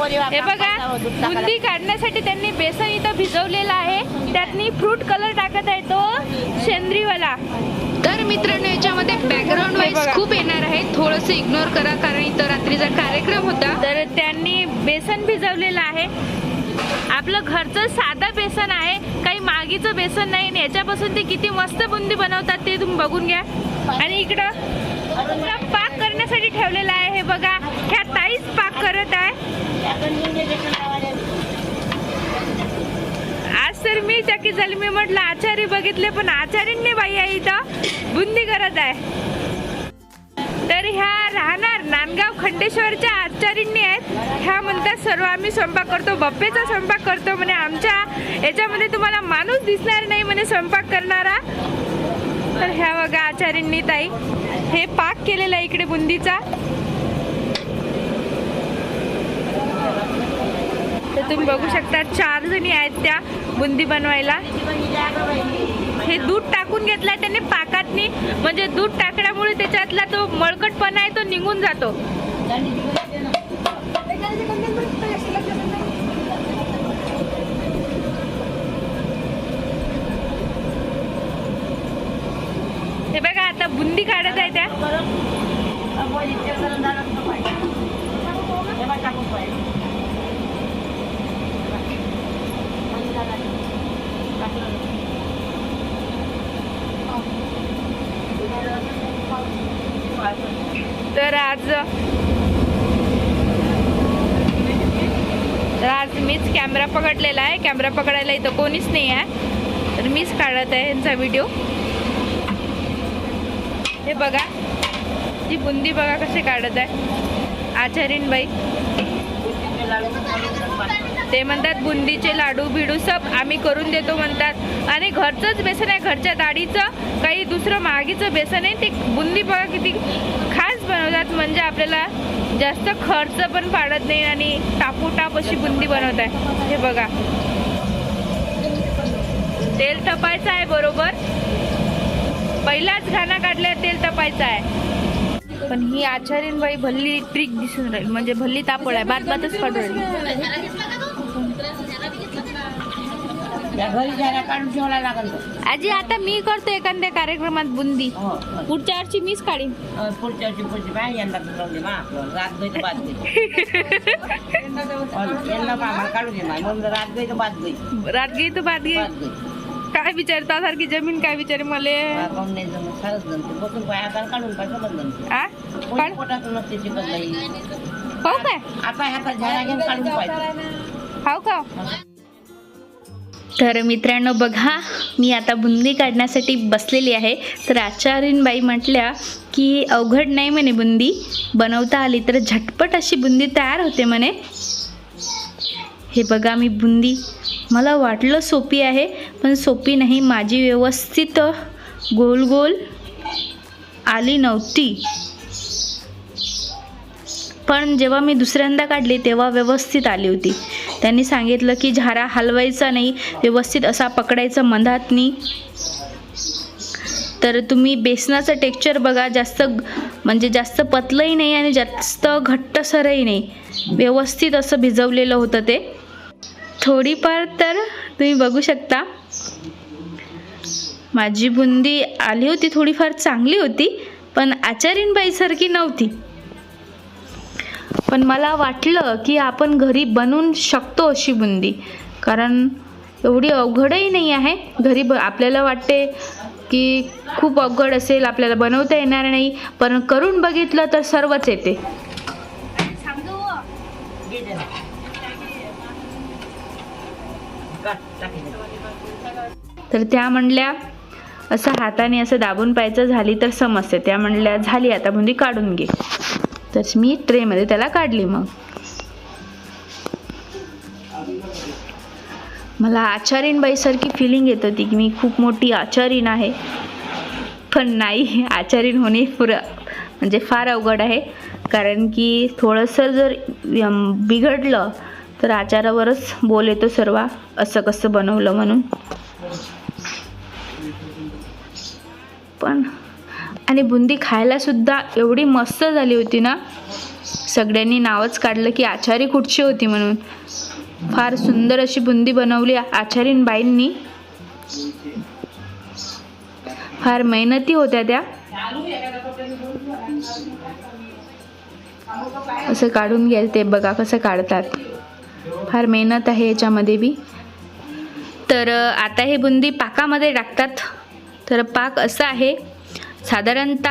हे बघा बुंदी काढण्यासाठी त्यांनी बेसन इथं भिजवलेलं आहे. त्यातनी फ्रूट कलर टाकत आहे तो सेंद्रीवाला. तर मित्रांनो याच्यामध्ये बॅकग्राऊंड. वाईज खूप येणार आहे. थोडंसं इग्नोर करा कारण इथं रात्रीचा कार्यक्रम होता. तर त्यांनी बेसन भिजवलेलं आहे. आपलं घरचं साधं बेसन आहे. काही मागीचं बेसन नाही आणि याच्यापासून ते किती मस्त बुंदी बनवतात ते तुम्ही बघून घ्या. आणि इकडं पाक करण्यासाठी ठेवलेला आहे. हे बघा ह्या ताईच पाक करत आहे. आज तर मी चकी झाली. मी म्हटलं आचारी बघितले पण आचार्यांनी बाई आहे इथं. बुंदी करत आहे. तर ह्या राहणार नांदगाव खंडेश्वरच्या आचार्यांनी आहेत. ह्या म्हणतात सर्व आम्ही स्वयंपाक करतो. बप्पेचा स्वयंपाक करतो. म्हणे आमच्या याच्यामध्ये तुम्हाला माणूस दिसणार नाही. म्हणे स्वयंपाक करणारा. तर ह्या बघा आचार्यांनी ताई हे पाक केलेला आहे इकडे बुंदीचा. तर तुम्ही बघू शकता चार जणी आहेत त्या बुंदी बनवायला. हे दूध टाकून घेतलाय त्याने पाकातनी म्हणजे दूध टाकल्यामुळे त्याच्यातला तो मळकटपणा आहे तो निघून जातो. आता बुंदी काढत आहे त्या. तर आज तर आज मीच कॅमेरा पकडलेला आहे. कॅमेरा पकडायला इथं कोणीच नाही आहे. तर मीच काढत आहे यांचा व्हिडिओ. हे बघा. ती बुंदी बघा कसे काढत आहे. आचारीन बाई. ते म्हणतात बुंदीचे लाडू बिडू सब आम्ही करून देतो म्हणतात. आणि घरचंच बेसन आहे घरच्या दाढीचं. काही दुसरं महागीचं बेसन आहे. ते बुंदी बघा किती खास बनवतात. म्हणजे आपल्याला जास्त खर्च पण पाडत नाही आणि टापूटाप अशी बुंदी बनवत आहे. हे बघा. तेल तपायचं आहे बरोबर. पहिलाच घाणा काढल्यावर तेल तपायचं आहे. पण ही आचार्यन बाई भल्ली ट्रिक दिसून राहील म्हणजे भल्ली तापड आहे बात बातच तो. आजी आता मी करतो एखाद्या कार्यक्रमात बुंदी. हो, हो. पुढच्या वर्षी मीच काढीन. पुढच्या वर्षी पुढची बाय आपलं. रात गई तर बाद गई. काढू रात गई तर बाद गई. काय विचारता? सारखी जमीन काय विचारे मले? हो काय? का? तर मित्रांनो बघा मी आता बुंदी काढण्यासाठी बसलेली आहे. तर आचार्यनबाई म्हटल्या की अवघड नाही म्हणे बुंदी. बनवता आली तर झटपट अशी बुंदी तयार होते म्हणे. हे बघा मी बुंदी. मला वाटलं सोपी आहे. पण सोपी नाही. माझी व्यवस्थित गोल गोल आली नव्हती. पण जेव्हा मी दुसऱ्यांदा काढली तेव्हा व्यवस्थित आली होती. त्यांनी सांगितलं की झारा हलवायचा नाही. व्यवस्थित असा पकडायचा मधातनी तर तुम्ही बेसनाचं टेक्स्चर बघा. जास्त म्हणजे जास्त पतलंही नाही आणि जास्त घट्टसरही नाही. व्यवस्थित असं भिजवलेलं होतं ते. थोडीफार तर तुम्ही बघू शकता. माझी बुंदी आली होती थोडीफार चांगली होती पण आचार्यनबाईसारखी नव्हती. पण मला वाटलं की आपण घरी बनवून शकतो अशी बुंदी कारण एवढी अवघडही नाही आहे. घरी ब आपल्याला वाटते की खूप अवघड असेल आपल्याला बनवता येणार नाही पण करून बघितलं तर सर्वच येते. तर त्या म्हणल्या असं हाताने असं दाबून पाहायचं झाली तर समजते. त्या म्हणल्या झाली आता बुंदी काढून घे. तर मी ट्रेमध्ये त्याला काढली मग. मला आचारीणबाईसारखी फिलिंग येत होती की मी खूप मोठी आचारीण आहे. पण नाही आचारीण होणे पुरं म्हणजे फार अवघड आहे. कारण की थोडंसं जर बिघडलं तर आचारावरच बोल येतो सर्व. असं कसं बनवलं म्हणून. पण. आणि बुंदी खायलासुद्धा एवढी मस्त झाली होती ना. सगळ्यांनी नावच काढलं की आचारी कुठची होती म्हणून. फार सुंदर अशी बुंदी बनवली आचारीन बाईंनी. फार मेहनती होत्या त्या. असं काढून घ्याल ते बघा कसं काढतात. फार मेहनत आहे याच्यामध्ये बी. तर आता हे बुंदी पाकामध्ये टाकतात. तर पाक असा आहे. साधारणत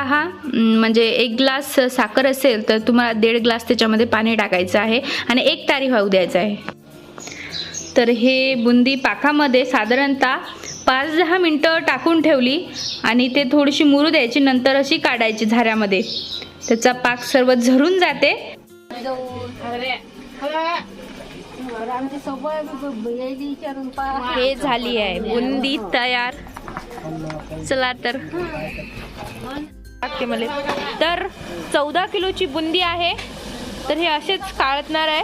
म्हणजे एक ग्लास साखर असेल तर तुम्हाला दीड ग्लास त्याच्यामध्ये पाणी टाकायचं आहे आणि एक तारी वाहू द्यायचं आहे. तर हे बुंदी पाकामध्ये साधारणतः पाच दहा मिनटं टाकून ठेवली आणि ते थोडीशी मुरू द्यायची नंतर अशी काढायची झाऱ्यामध्ये. त्याचा पाक सर्व झरून जाते. हे झाली आहे. बुंदी तयार. चला तर. टाकते मला तर चौदा किलोची बुंदी आहे. तर हे असेच काळतणार आहे.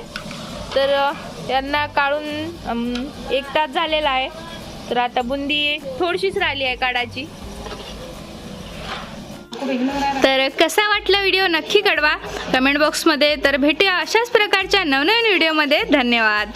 तर यांना काढून एक तास झालेला आहे. तर आता बुंदी थोडीशीच राहिली आहे काढायची. तर कसा वाटला व्हिडिओ नक्की कळवा. कमेंट बॉक्समध्ये. तर भेटूया अशाच प्रकारच्या नवनवीन व्हिडिओमध्ये. धन्यवाद.